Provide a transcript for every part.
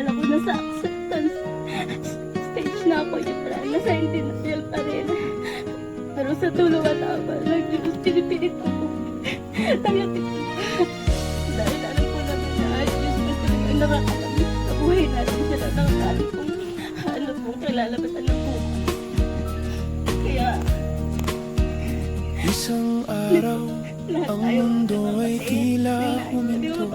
akala ko nasa acceptance stage na ako yung pala, nasa denial pa rin. Pero sa tulong at awa ng Diyos, pinipilit ko po. Tanggapin ko. Dahil alam ko naman na Diyos na talaga nakakalamit sa buhay natin sila nakakalit kung ano pong kalalabasan ng buhay. Kaya Isang araw, ang mundo ay tila huminto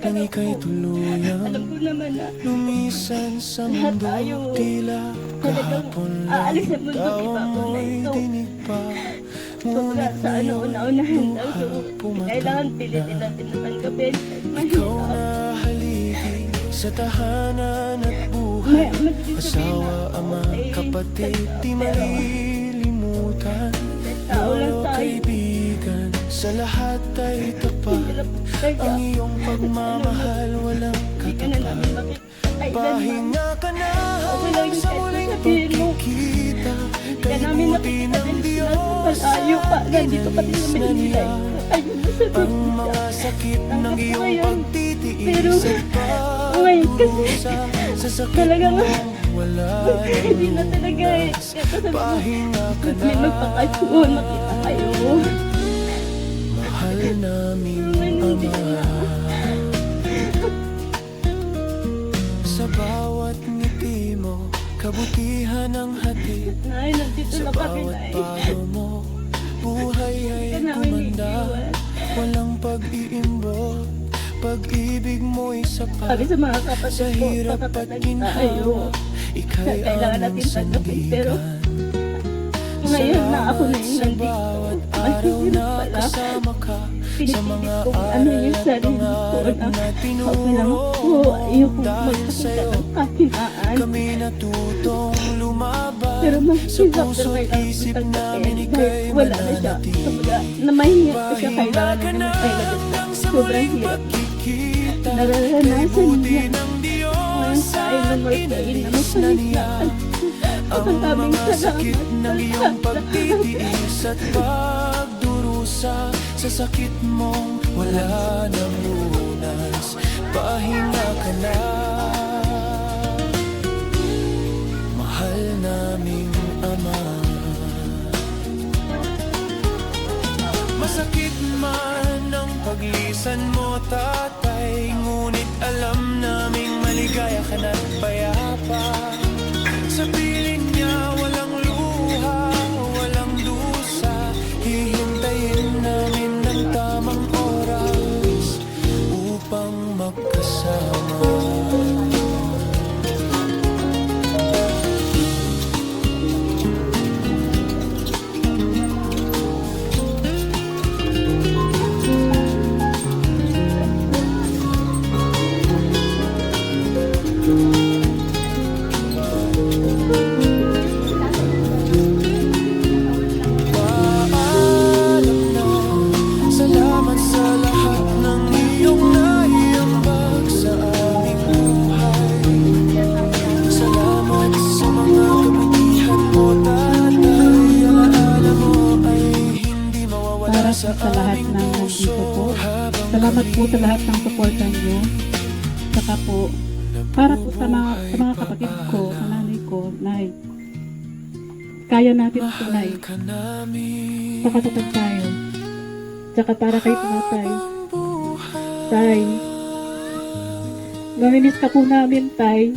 Nang ika'y Alam tuluyan ko naman na Lumisan sa mundo Tila kahapon lang Ikaw mo'y dinig pa. Ngunit ano, ngayon, luha pilitin na. Ikaw na haligi sa tahanan at buhay. Asawa, ama, kapatid, di malilimutan. Lolo, kaibigan, sa lahat ay tapat Ang iyong pagmamahal walang katapat. Pahinga ka na yung sa muling pagkikita Kay buti ng Diyos Malayo pa, nandito pa din inalis namin na nilay. Ang mga sakit ng iyong pagtitiis At pagdurusa Sa sakit talagang, mo wala hindi na talaga eh. Pahinga ka may na magpakasyon, makita kayo. Bawat ngiti mo Kabutihan ang hatid Nay, nandito Sa na kami, bawat payo mo Buhay ay kumanda. Walang pag-iimbot Pag-ibig mo'y sapat Sabi sa mga Sa kapatid ko, hirap at pagkakatagal tayo. ginhawa Ika'y aming sandigan Ngayon na ako na yung Salamat sa nandito. bawat araw na kasama ka Sa Pinipilit kong ano yung sarili ko na na okay lang po. Ayoko magpakita ng natutong lumaban Pero Sa kailangan isip ko namin tanggapin. ika'y Dahil wala na siya. Kumbaga, na mahirap ko siya kailangan ka na na kailangan. hanggang sa Sobrang hirap. Nararanasan niya. ng Ngayon Diyos tayo na morphine na inalis na niya Ang Ang daming salamat. Sa sakit mong wala nang lunas Pahinga ka na. Mahal naming Ama. Masakit man ang paglisan mo tatay Ngunit alam naming maligaya ka na't payapa sa lahat ng nandito po. Salamat po sa lahat ng suporta niyo. Saka po, para po sa mga, sa mga kapatid ko, sa nanay ko, nay, kaya natin ka namin Pakatutag tayo. Tsaka para kay tatay, tay, mamimiss ka po namin, tay.